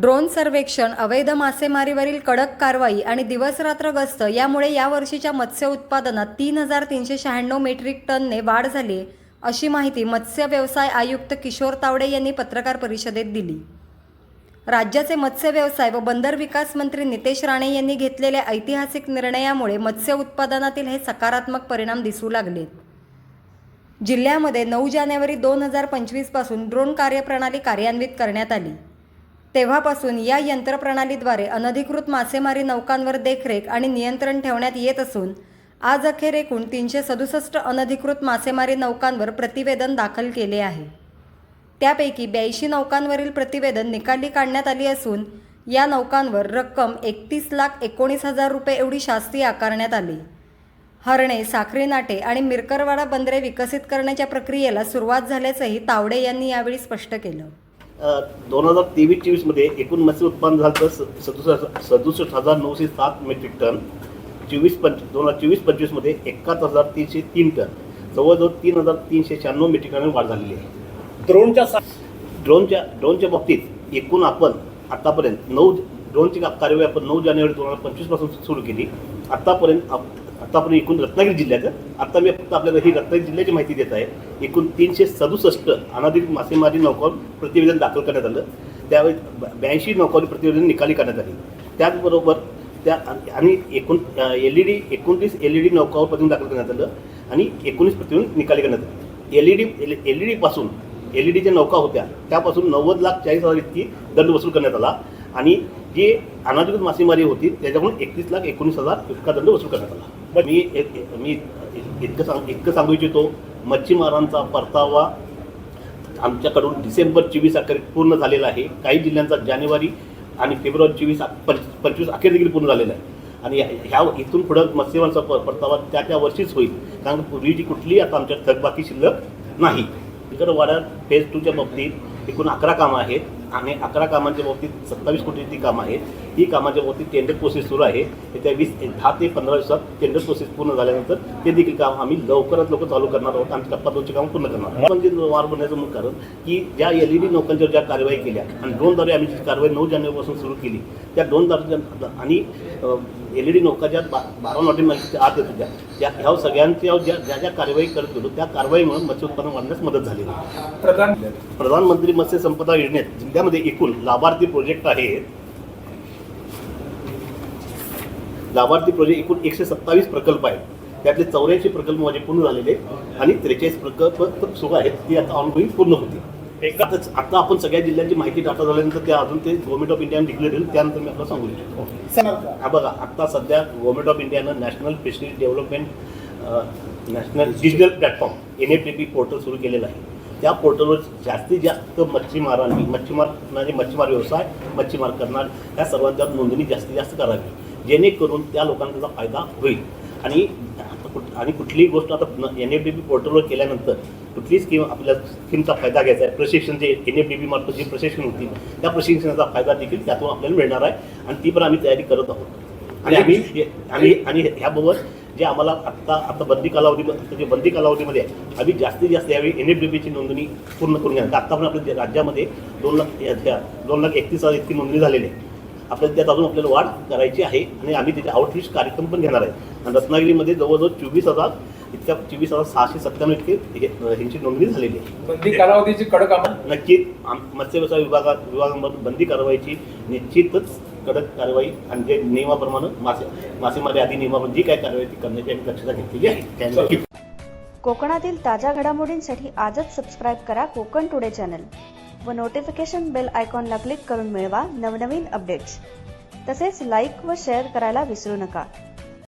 Drone सर्वेक्षण अवैध मासेमारीवरील कडक कारवाई आणि दिवसरात्र गस्त यामुळे यावर्षीच्या मत्स्य उत्पादनात तीन हजार तीनशे शहाण्णव मेट्रिक टनने वाढ झाली अशी माहिती मत्स्य व्यवसाय आयुक्त किशोर तावडे यांनी पत्रकार परिषदेत दिली. राज्याचे मत्स्य व्यवसाय व बंदर विकास मंत्री नितेश राणे यांनी घेतलेल्या ऐतिहासिक निर्णयामुळे मत्स्य उत्पादनातील हे सकारात्मक परिणाम दिसू लागलेत. जिल्ह्यामध्ये नऊ जानेवारी दोन हजार पंचवीसपासून ड्रोन कार्यप्रणाली कार्यान्वित करण्यात आली. तेव्हापासून या यंत्रप्रणालीद्वारे अनधिकृत मासेमारी नौकांवर देखरेख आणि नियंत्रण ठेवण्यात येत असून आज अखेर एकूण तीनशे सदुसष्ट अनधिकृत मासेमारी नौकांवर प्रतिवेदन दाखल केले आहे. त्यापैकी ब्याऐंशी नौकांवरील प्रतिवेदन निकाली काढण्यात आली असून या नौकांवर रक्कम एकतीस लाख एकोणीस हजार रुपये एवढी शास्ती आकारण्यात आली. हरणे साखरी नाटे आणि मिरकरवाडा बंदरे विकसित करण्याच्या प्रक्रियेला सुरुवात झाल्याचंही तावडे यांनी यावेळी स्पष्ट केलं. दोन हजार तेवीस चोवीसमध्ये एकूण मत्स्य उत्पादन झालं तर सदुसष्ट सदुसष्ट हजार नऊशे सात मेट्रिक टन. चोवीस पंच दोन हजार चोवीस पंचवीसमध्ये एकाहत्तर हजार तीनशे तीन टन. जवळजवळ तीन हजार तीनशे शहाण्णव मेट्रिक टन वाढ झालेली आहे. ड्रोनच्या सा- ड्रोनच्या ड्रोनच्या बाबतीत एकूण आपण आतापर्यंत नऊ ड्रोनची कार्यवाही आपण नऊ जानेवारी दोन हजार पंचवीसपासून सुरू केली. आतापर्यंत आता आपण एकूण रत्नागिरी जिल्ह्यात आता मी फक्त आपल्याला ही रत्नागिरी जिल्ह्याची माहिती देत आहे. एकूण तीनशे सदुसष्ट अनाधिकृत मासेमारी नौकावर प्रतिवेदन दाखल करण्यात आलं. त्यावेळी ब्याऐंशी नौकांवर प्रतिवेदन निकाली करण्यात आली. त्याचबरोबर त्या आणि एकूण एल ई डी एकोणतीस एल ई डी नौकावर प्रतिवेदन दाखल करण्यात आलं आणि एकोणीस प्रतिवेदन निकाली करण्यात आलं. L E D L E डीपासून L E डीच्या नौका होत्या त्यापासून नव्वद लाख चाळीस हजार इतकी दंड वसूल करण्यात आला आणि जे अनाधिकृत मासेमारी होती त्याच्याकडून एकतीस लाख एकोणीस हजार इतका दंड वसूल करण्यात आला. मी एक- मी इतकं सांग इतकं सांगू इच्छितो मच्छीमारांचा परतावा आमच्याकडून डिसेंबर चोवीस अखेर पूर्ण झालेला आहे. काही जिल्ह्यांचा जानेवारी आणि फेब्रुवारी चोवीस पंचवीस अखेर देखील पूर्ण झालेला आहे. आणि ह्या इथून पुढं मत्स्यमारांचा परतावा त्या त्या वर्षीच होईल. कारण पूर्वीची कुठलीही आता आमच्या थकबाकी शिल्लक नाही. इकडं वाड्यात फेज टूच्या बाबतीत एकूण अकरा कामं आहेत. आणि अकरा कामांच्या बाबतीत सत्तावीस कोटीची कामं आहेत. ही कामाच्या बाबतीत टेंडर प्रोसेस सुरू आहे. येत्या वीस दहा ते पंधरा दिवसात टेंडर प्रोसेस पूर्ण झाल्यानंतर ते देखील काम आम्ही लवकरात लवकर चालू करणार आहोत. आणि टप्पा दोनचे काम पूर्ण करणार आहोत. म्हणजे वार बनण्याचं मुख्य कारण की ज्या एल ई डी नौकांच्यावर ज्या कारवाई केल्या आणि ड्रोनद्वारे आम्ही जी कारवाई नऊ जानेवारीपासून सुरू केली त्या ड्रोनद्वारे आणि एल ई डी नौका ज्या बा बारा नॉटी आत येत होत्या त्या ह्या सगळ्यांच्या ज्या ज्या ज्या कारवाई करत होतो त्या कारवाईमुळे मत्स्य उत्पादन वाढण्यास मदत प्रधान प्रधानमंत्री मत्स्य संपदा योजनेत जिल्ह्यामध्ये एकूण लाभार्थी प्रोजेक्ट आहेत लाभार्थी प्रोजेक्ट एकूण एकशे सत्तावीस प्रकल्प आहेत. त्यातले चौऱ्याऐंशी प्रकल्प माझे पूर्ण झालेले आणि त्रेचाळीस प्रकल्प सुरू आहेत ती आता ऑनगोईंग पूर्ण होती एकाच आता आपण सगळ्या जिल्ह्यांची माहिती डाटा झाल्यानंतर त्या अजून ते गव्हर्नमेंट ऑफ इंडियाने डिक्लेअर होईल त्यानंतर मी आपल्याला सांगू इच्छितो? हा बघा आता सध्या गव्हर्नमेंट ऑफ इंडियानं national fisheries development national digital platform N F P portal सुरू केलेलं आहे. त्या पोर्टलवर जास्तीत जास्त मच्छीमारांनी मच्छीमार म्हणजे मच्छीमार व्यवसाय मच्छीमार करणार या सर्वांच्या नोंदणी जास्तीत जास्त करावी. जेणेकरून त्या लोकांना त्याचा फायदा होईल. आणि आता कुठ आणि कुठलीही गोष्ट आता एन एफ डी पी पोर्टलवर केल्यानंतर कुठलीही स्कीम आपल्या स्कीमचा फायदा घ्यायचा आहे. प्रशिक्षण जे एन एफ डी पी मार्फत जे प्रशिक्षण होतील त्या प्रशिक्षणाचा फायदा देखील त्यातून आपल्याला मिळणार आहे आणि ती पण आम्ही तयारी करत आहोत. आणि आम्ही हे- आणि आणि ह्याबाबत जे आम्हाला आत्ता आता बंदी कालावधी जे बंदी कालावधीमध्ये आहे आम्ही जास्तीत जास्त यावेळी एन एफ डी पीची नोंदणी पूर्ण करून घेणार. आत्ता पण आपल्या राज्यामध्ये दोन लाख दोन लाख एकतीस हजार इतकी नोंदणी झालेली आहे. आपल्याला त्यात अजून आपल्याला वाढ करायची आहे आणि आम्ही त्याचे आउटरीच कार्यक्रम पण घेणार आहे. आणि रत्नागिरीमध्ये जवळजवळ चोवीस हजार इतक्या चोवीस हजार सहाशे सत्त्याण्णव इतके ह्यांची नोंदणी झालेली आहे. बंदी कालावधीची कडक नक्कीच. आम- मत्स्य व्यवसाय विभागात विभागामध्ये बंदी कारवाईची निश्चितच कडक कारवाई आणि जे नियमाप्रमाणे मासे मासेमारी आदी नियमाप्रमाणे जी काय कारवाई ती करण्याची आम्ही दक्षता घेतलेली आहे. कोकणातील ताज्या घडामोडींसाठी आजच सबस्क्राईब करा कोकण टुडे चॅनल व नोटिफिकेशन बेल आयकॉनला क्लिक करून मिळवा नवनवीन अपडेट्स तसेच लाईक व शेअर करायला विसरू नका.